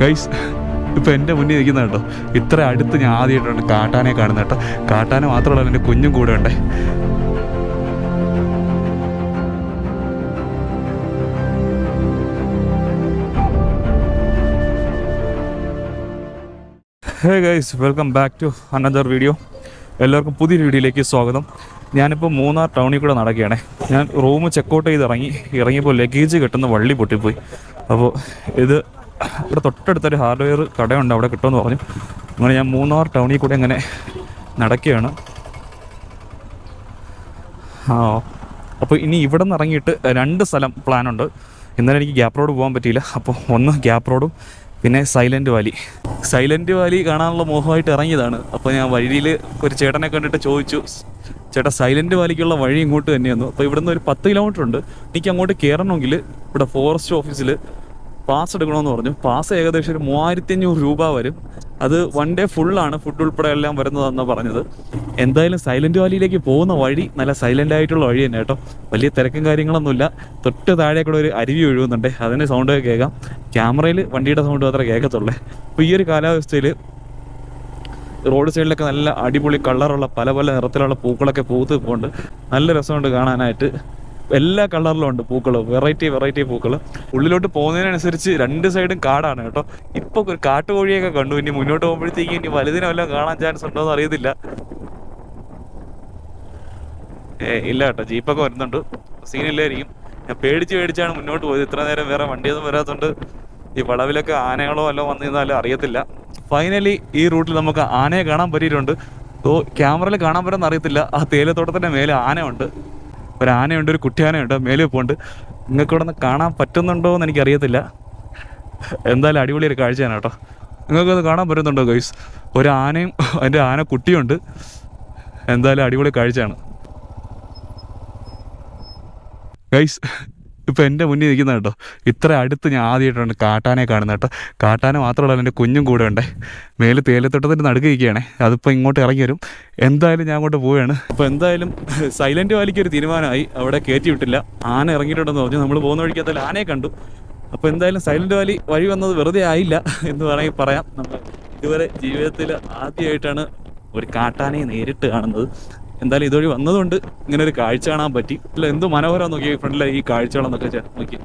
Guys ഇപ്പം എന്റെ മുന്നിൽ നിൽക്കുന്ന കേട്ടോ ഇത്ര അടുത്ത് ഞാൻ ആദ്യമായിട്ടാണ് കാട്ടാനെ കാണുന്നത് കേട്ടോ. കാട്ടാന മാത്രമല്ല എന്റെ കുഞ്ഞും കൂടെ ഉണ്ട്. Hey guys welcome back to another video എല്ലാവർക്കും പുതിയൊരു വീഡിയോയിലേക്ക് സ്വാഗതം. ഞാനിപ്പോൾ മൂന്നാർ ടൗണിൽ കൂടെ നടക്കുകയാണ്. ഞാൻ റൂം ചെക്കൗട്ട് ചെയ്ത് ഇറങ്ങി ഇറങ്ങിയപ്പോൾ ലഗേജ് കെട്ടുന്ന വള്ളി പൊട്ടിപ്പോയി. അപ്പോൾ ഇത് ഇവിടെ തൊട്ടടുത്തൊരു ഹാർഡ്വെയർ കടയുണ്ട് അവിടെ കിട്ടുമെന്ന് പറഞ്ഞു. അങ്ങനെ ഞാൻ മൂന്നാർ ടൗണിൽ കൂടെ ഇങ്ങനെ നടക്കുകയാണ്. ആ അപ്പോൾ ഇനി ഇവിടെ നിന്ന് ഇറങ്ങിയിട്ട് രണ്ട് സ്ഥലം പ്ലാനുണ്ട് ഇന്നലെ എനിക്ക് ഗ്യാപ്പ് റോഡ് പോകാൻ പറ്റിയില്ല. അപ്പോൾ ഒന്ന് ഗ്യാപ്പ് റോഡും പിന്നെ സൈലന്റ് വാലി. സൈലന്റ് വാലി കാണാനുള്ള മോഹമായിട്ട് ഇറങ്ങിയതാണ്. അപ്പോൾ ഞാൻ വഴിയിൽ ഒരു ചേട്ടനെ കണ്ടിട്ട് ചോദിച്ചു ചേട്ടാ സൈലന്റ് വാലിക്കുള്ള വഴി ഇങ്ങോട്ട് തന്നെയായിരുന്നു അപ്പോൾ ഇവിടുന്ന് ഒരു പത്ത് കിലോമീറ്റർ ഉണ്ട്. എനിക്ക് അങ്ങോട്ട് കയറണമെങ്കിൽ ഇവിടെ ഫോറസ്റ്റ് ഓഫീസിൽ പാസ് എടുക്കണമെന്ന് പറഞ്ഞു. പാസ് ഏകദേശം ഒരു മൂവായിരത്തി അഞ്ഞൂറ് രൂപ വരും. അത് വൺ ഡേ ഫുള്ളാണ് ഫുഡ് ഉൾപ്പെടെ എല്ലാം വരുന്നതെന്നാണ് പറഞ്ഞത്. എന്തായാലും സൈലന്റ് വാലിയിലേക്ക് പോകുന്ന വഴി നല്ല സൈലന്റ് ആയിട്ടുള്ള വഴി തന്നെ കേട്ടോ. വലിയ തിരക്കും കാര്യങ്ങളൊന്നുമില്ല. തൊട്ട് താഴെ കൂടെ ഒരു അരുവി ഒഴുകുന്നുണ്ട്. അതിന് സൗണ്ട് കേൾക്കാം. ക്യാമറയിൽ വണ്ടിയുടെ സൗണ്ട് മാത്രമേ കേൾക്കത്തുള്ളേ. അപ്പോൾ ഈ ഒരു കാലാവസ്ഥയിൽ റോഡ് സൈഡിലൊക്കെ നല്ല അടിപൊളി കളറുള്ള പല പല നിറത്തിലുള്ള പൂക്കളൊക്കെ പൂത്ത് പോകുന്നുണ്ട് നല്ല രസമുണ്ട് കാണാനായിട്ട്. എല്ലാ കളറിലും ഉണ്ട് പൂക്കൾ. വെറൈറ്റി വെറൈറ്റി പൂക്കൾ ഉള്ളിലോട്ട് പോകുന്നതിനനുസരിച്ച് രണ്ട് സൈഡും കാടാണ് കേട്ടോ. ഇപ്പൊ ഒരു കാട്ടുകോഴിയൊക്കെ കണ്ടു. ഇനി മുന്നോട്ട് പോകുമ്പോഴത്തേക്ക് ഇനി വലുതിനെ വല്ലതും കാണാൻ ചാൻസ് ഉണ്ടോ എന്ന് അറിയത്തില്ല. ഏ ഇല്ല കേട്ടോ. ജീപ്പൊക്കെ വരുന്നുണ്ട്. സീനില്ലായിരിക്കും. ഞാൻ പേടിച്ച് പേടിച്ചാണ് മുന്നോട്ട് പോയത്. ഇത്ര നേരം വേറെ വണ്ടിയൊന്നും വരാത്തതുകൊണ്ട് ഈ വളവിലൊക്കെ ആനകളോ അല്ലോ വന്നു നിന്നാലും അറിയത്തില്ല. ഫൈനലി ഈ റൂട്ടിൽ നമുക്ക് ആനയെ കാണാൻ പറ്റിയിട്ടുണ്ട്. ഓ ക്യാമറയിൽ കാണാൻ പറ്റുമെന്ന് അറിയത്തില്ല. ആ തേയിലത്തോട്ടത്തിന്റെ മേലെ ആനയുണ്ട്. ഒരു ആനയുണ്ട് ഒരു കുട്ടിയാനയുണ്ട് മേലെ പോണ്ട് നിങ്ങൾക്ക് ഇവിടെ നിന്ന് കാണാൻ പറ്റുന്നുണ്ടോ എന്ന് എനിക്കറിയത്തില്ല. എന്തായാലും അടിപൊളി ഒരു കാഴ്ചയാണ് കേട്ടോ. നിങ്ങൾക്കൊന്ന് കാണാൻ പറ്റുന്നുണ്ടോ ഗൈസ് ഒരു ആനയും അതിന്റെ ആന കുട്ടിയുണ്ട്. എന്തായാലും അടിപൊളി കാഴ്ചയാണ്. ഗൈസ് ഇപ്പം എന്റെ മുന്നിൽ നിൽക്കുന്ന കേട്ടോ ഇത്ര അടുത്ത് ഞാൻ ആദ്യമായിട്ടാണ് കാട്ടാനെ കാണുന്നത് കേട്ടോ. കാട്ടാന മാത്രമല്ല എന്റെ കുഞ്ഞും കൂടെ ഉണ്ട്. മേലെ തേയിലത്തോട്ടത്തിന്റെ നടുക്ക് ഇരിക്കുകയാണേ അതിപ്പോൾ ഇങ്ങോട്ട് ഇറങ്ങി വരും. എന്തായാലും ഞാൻ അങ്ങോട്ട് പോവുകയാണ്. അപ്പോൾ എന്തായാലും സൈലന്റ് വാലിക്ക് ഒരു തീരുമാനമായി. അവിടെ കയറ്റി വിട്ടില്ല. ആന ഇറങ്ങിയിട്ടുണ്ടെന്ന് പറഞ്ഞു. നമ്മൾ പോകുന്ന വഴിക്ക് എന്തായാലും ആനയെ കണ്ടു. അപ്പോൾ എന്തായാലും സൈലന്റ് വാലി വഴി വന്നത് വെറുതെ ആയില്ല എന്ന് വേണമെങ്കിൽ പറയാം. നമ്മൾ ഇതുവരെ ജീവിതത്തിൽ ആദ്യമായിട്ടാണ് ഒരു കാട്ടാനയെ നേരിട്ട് കാണുന്നത്. എന്തായാലും ഇതുവഴി വന്നതുകൊണ്ട് ഇങ്ങനെ ഒരു കാഴ്ച കാണാൻ പറ്റി. അല്ല എന്ത് മനോഹരം നോക്കി ഫ്രണ്ടിലെ ഈ കാഴ്ചകളെന്നൊക്കെ നോക്കി.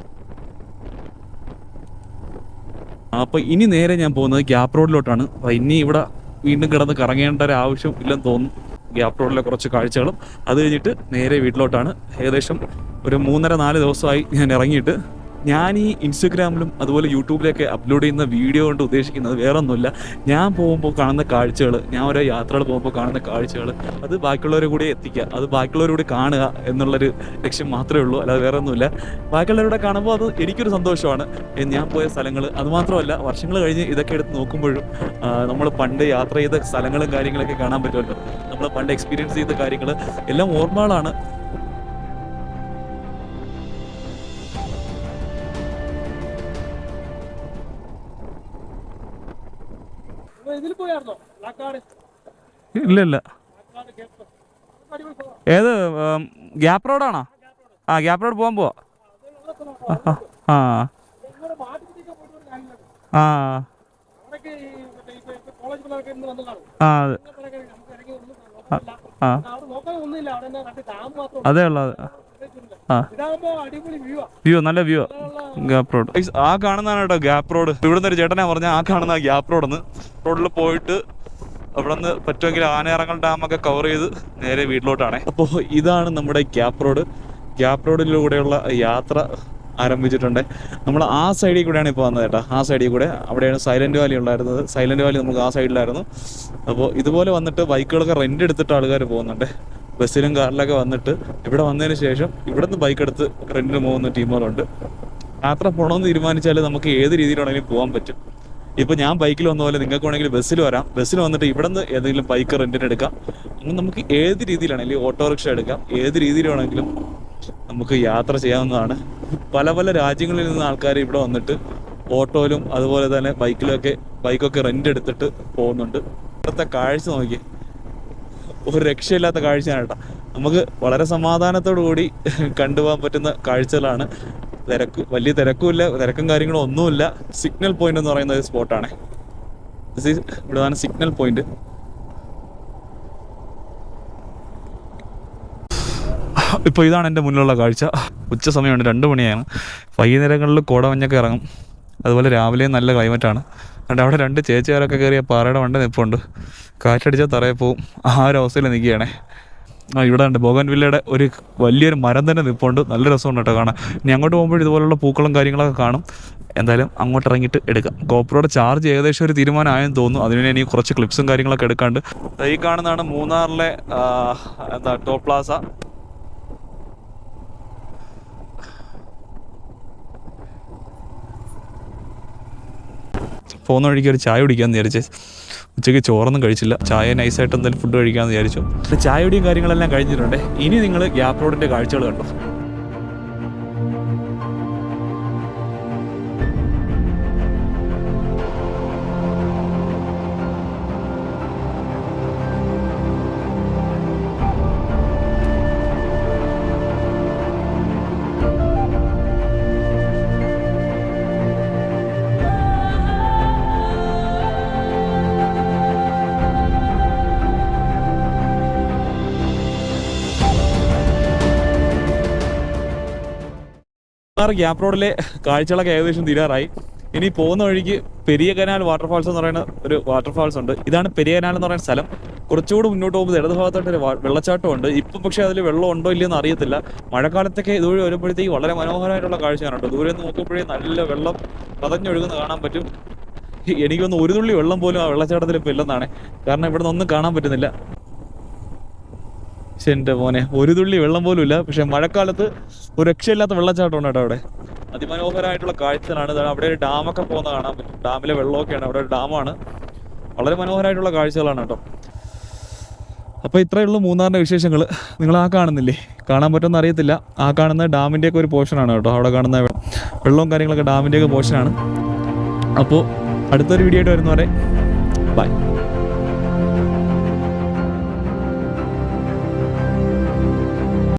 അപ്പൊ ഇനി നേരെ ഞാൻ പോകുന്നത് ഗ്യാപ്പ് റോഡിലോട്ടാണ്. അപ്പൊ ഇനി ഇവിടെ വീണ്ടും കിടന്ന് കറങ്ങേണ്ട ഒരു ആവശ്യം ഇല്ലെന്ന് തോന്നുന്നു. ഗ്യാപ് റോഡിലെ കുറച്ച് കാഴ്ചകളും. അത് കഴിഞ്ഞിട്ട് നേരെ വീട്ടിലോട്ടാണ്. ഏകദേശം ഒരു മൂന്നര നാല് ദിവസമായി ഞാൻ ഇറങ്ങിയിട്ട് ഞാൻ ഈ ഇൻസ്റ്റഗ്രാമിലും അതുപോലെ യൂട്യൂബിലൊക്കെ അപ്ലോഡ് ചെയ്യുന്ന വീഡിയോ കൊണ്ട് ഉദ്ദേശിക്കുന്നത് വേറെ ഒന്നുമില്ല ഞാൻ പോകുമ്പോൾ കാണുന്ന കാഴ്ചകൾ ഞാൻ ഓരോ യാത്രകൾ പോകുമ്പോൾ കാണുന്ന കാഴ്ചകൾ അത് ബാക്കിയുള്ളവരെ കൂടി എത്തിക്കുക അത് ബാക്കിയുള്ളവരോട് കാണുക എന്നുള്ളൊരു ലക്ഷ്യം മാത്രമേ ഉള്ളൂ അല്ലാതെ വേറെ ഒന്നുമില്ല ബാക്കിയുള്ളവരുടെ കാണുമ്പോൾ അത് എനിക്കൊരു സന്തോഷമാണ്. ഞാൻ പോയ സ്ഥലങ്ങൾ അതുമാത്രമല്ല വർഷങ്ങൾ കഴിഞ്ഞ് ഇതൊക്കെ എടുത്ത് നോക്കുമ്പോഴും നമ്മൾ പണ്ട് യാത്ര ചെയ്ത സ്ഥലങ്ങളും കാര്യങ്ങളൊക്കെ കാണാൻ പറ്റുമല്ലോ. നമ്മൾ പണ്ട് എക്സ്പീരിയൻസ് ചെയ്ത കാര്യങ്ങൾ എല്ലാം ഓർമ്മകളാണ്. ഇല്ല ഇല്ല. ഏത് ഗ്യാപ്പ് റോഡാണോ? ആ ഗ്യാപ് റോഡ്. പോകാൻ പോവാ. ആ, ആ ആ അതെ. ആ. ഉള്ളത് വ്യൂ നല്ല വ്യൂ ഗ്യാപ്പ് റോഡ് ആ കാണുന്നതാണ് കേട്ടോ ഗ്യാപ്പ് റോഡ് ഇവിടുന്ന് ഒരു ചേട്ടനെ പറഞ്ഞ ആ കാണുന്ന ഗ്യാപ്പ് റോഡെന്ന് റോഡിൽ പോയിട്ട് അവിടെ നിന്ന് പറ്റുമെങ്കിൽ ആനയിറങ്ങൽ ഡാമൊക്കെ കവർ ചെയ്ത് നേരെ വീട്ടിലോട്ടാണ്. അപ്പോൾ ഇതാണ് നമ്മുടെ ഗ്യാപ്പ് റോഡ് ഗ്യാപ്പ് റോഡിലൂടെയുള്ള യാത്ര ആരംഭിച്ചിട്ടുണ്ട്. നമ്മൾ ആ സൈഡിൽ കൂടെയാണ് ഇപ്പോൾ വന്നത് കേട്ടോ. ആ സൈഡിൽ കൂടെ അവിടെയാണ് സൈലന്റ് വാലി ഉണ്ടായിരുന്നത്. സൈലന്റ് വാലി നമുക്ക് ആ സൈഡിലായിരുന്നു അപ്പോൾ ഇതുപോലെ വന്നിട്ട് ബൈക്കുകളൊക്കെ റെന്റ് എടുത്തിട്ട് ആൾക്കാർ പോകുന്നുണ്ട്. ബസ്സിലും കാറിലൊക്കെ വന്നിട്ട് ഇവിടെ വന്നതിന് ശേഷം ഇവിടെ നിന്ന് ബൈക്ക് എടുത്ത് റെന്റിന് പോകുന്ന ടീമുകളുണ്ട്. യാത്ര പോകണമെന്ന് തീരുമാനിച്ചാൽ നമുക്ക് ഏത് രീതിയിലാണെങ്കിലും പോകാൻ പറ്റും. ഇപ്പൊ ഞാൻ ബൈക്കിൽ വന്ന പോലെ നിങ്ങൾക്ക് വേണമെങ്കിൽ ബസ്സിൽ വരാം. ബസ്സിൽ വന്നിട്ട് ഇവിടെ നിന്ന് ഏതെങ്കിലും ബൈക്ക് റെന്റിന് എടുക്കാം. അങ്ങനെ നമുക്ക് ഏത് രീതിയിലാണെങ്കിലും ഓട്ടോറിക്ഷ എടുക്കാം. ഏത് രീതിയിലാണെങ്കിലും നമുക്ക് യാത്ര ചെയ്യാവുന്നതാണ്. പല പല രാജ്യങ്ങളിൽ നിന്ന് ആൾക്കാർ ഇവിടെ വന്നിട്ട് ഓട്ടോയിലും അതുപോലെ തന്നെ ബൈക്കിലൊക്കെ ബൈക്കൊക്കെ റെന്റ് എടുത്തിട്ട് പോകുന്നുണ്ട്. ഇവിടുത്തെ കാഴ്ച നോക്കി ഒരു രക്ഷയില്ലാത്ത കാഴ്ചയാണ് കേട്ടോ നമുക്ക് വളരെ സമാധാനത്തോടു കൂടി കണ്ടുപോകാൻ പറ്റുന്ന കാഴ്ചകളാണ്. തിരക്ക് വലിയ തിരക്കുമില്ല തിരക്കും കാര്യങ്ങളും ഒന്നുമില്ല. സിഗ്നൽ പോയിന്റ് എന്ന് പറയുന്ന ഒരു സ്പോട്ടാണ് ഇവിടെയാണ് സിഗ്നൽ പോയിന്റ് ഇപ്പോൾ ഇതാണ് എന്റെ മുന്നിലുള്ള കാഴ്ച. ഉച്ച സമയമുണ്ട് രണ്ട് മണിയാണ്. വൈകുന്നേരങ്ങളിൽ കോടമഞ്ഞൊക്കെ ഇറങ്ങും. അതുപോലെ രാവിലെയും നല്ല ക്ലൈമറ്റാണ് അതുകൊണ്ട് അവിടെ രണ്ട് ചേച്ചിയാരൊക്കെ കയറിയ പാറയുടെ വണ്ട നിൽപ്പുണ്ട് കാറ്റടിച്ചാൽ തറയെ പോവും. ആ ഒരു അവസ്ഥയിൽ നിൽക്കുകയാണേ. ആ ഇവിടെ ഉണ്ട് ബോഗൻ വില്ലയുടെ ഒരു വലിയൊരു മരം തന്നെ നിൽപ്പുണ്ട് നല്ല രസമുണ്ട് കേട്ടോ കാണാൻ. ഇനി അങ്ങോട്ട് പോകുമ്പോൾ ഇതുപോലുള്ള പൂക്കളും കാര്യങ്ങളൊക്കെ കാണും. എന്തായാലും അങ്ങോട്ട് ഇറങ്ങിയിട്ട് എടുക്കാം. ഗോപ്രോയുടെ ചാർജ് ഏകദേശം ഒരു തീരുമാനമായെന്ന് തോന്നുന്നു. അതിന് ഇനി കുറച്ച് ക്ലിപ്സും കാര്യങ്ങളൊക്കെ എടുക്കാണ്ട്. ഈ കാണുന്നതാണ് മൂന്നാറിലെ എന്താ ടോപ്പ് പ്ലാസ. പോകുന്ന വഴിക്ക് ഒരു ചായ കുടിക്കാമെന്ന് വിചാരിച്ച് ഉച്ചയ്ക്ക് ചോറൊന്നും കഴിച്ചില്ല. ചായ നൈസായിട്ട് എന്തെങ്കിലും ഫുഡ് കഴിക്കാമെന്ന് വിചാരിച്ചു. ചായ ചായയുടെയും കാര്യങ്ങളെല്ലാം കഴിഞ്ഞിട്ടുണ്ട്. ഇനി നിങ്ങൾ ഗ്യാപ്പ് റോഡിന്റെ കാഴ്ചകൾ കണ്ടോ? മൂന്നാർ ഗ്യാപ് റോഡിലെ കാഴ്ചകളൊക്കെ ഏകദേശം തീരാറായി. ഇനി പോകുന്ന വഴിക്ക് പെരിയ കനാൽ വാട്ടർഫാൾസ് എന്ന് പറയുന്ന ഒരു വാട്ടർഫാൾസ് ഉണ്ട്. ഇതാണ് പെരിയ കനാൽ എന്ന് പറയുന്ന സ്ഥലം. കുറച്ചുകൂടി മുന്നോട്ട് പോകുമ്പോൾ ഇടത് ഭാഗത്തായിട്ട് ഒരു വെള്ളച്ചാട്ടം വെള്ളച്ചാട്ടമുണ്ട് ഇപ്പം പക്ഷേ അതിൽ വെള്ളം ഉണ്ടോ ഇല്ലയെന്ന് അറിയത്തില്ല. മഴക്കാലത്തൊക്കെ ഇതുവഴി വരുമ്പോഴത്തേക്ക് വളരെ മനോഹരമായിട്ടുള്ള കാഴ്ചയാണ് കേട്ടോ. ദൂരെ നിന്ന് നോക്കുമ്പോഴേ നല്ല വെള്ളം പതഞ്ഞൊഴുകുന്ന കാണാൻ പറ്റും. എനിക്കൊന്ന് ഒരു തുള്ളി വെള്ളം പോലും ആ വെള്ളച്ചാട്ടത്തിൽ ഇപ്പം ഇല്ലെന്നാണ്. കാരണം ഇവിടെ ഒന്നും കാണാൻ പറ്റുന്നില്ല. എന്റെ മോനെ. ഒരു തുള്ളി വെള്ളം പോലും ഇല്ല. പക്ഷെ മഴക്കാലത്ത് ഒരു രക്ഷയില്ലാത്ത വെള്ളച്ചാട്ടമാണ് ഉണ്ട് അവിടെ അതിമനോഹരമായിട്ടുള്ള കാഴ്ചകളാണ്. അവിടെ ഒരു ഡാമൊക്കെ പോകുന്ന കാണാൻ പറ്റും. ഡാമിലെ വെള്ളമൊക്കെയാണ് അവിടെ ഒരു ഡാമാണ് വളരെ മനോഹരമായിട്ടുള്ള കാഴ്ചകളാണ് കേട്ടോ. അപ്പോൾ ഇത്രയേ ഉള്ളൂ മൂന്നാറിന്റെ വിശേഷങ്ങൾ നിങ്ങൾ ആ കാണുന്നില്ലേ? കാണാൻ പറ്റുമെന്ന് അറിയത്തില്ല. ആ കാണുന്ന ഡാമിന്റെയൊക്കെ ഒരു പോർഷനാണ് കേട്ടോ. അവിടെ കാണുന്ന വെള്ളവും കാര്യങ്ങളൊക്കെ ഡാമിന്റെയൊക്കെ പോർഷനാണ് അപ്പോൾ അടുത്തൊരു വീഡിയോ ആയിട്ട് വരുന്നവരെ ബൈ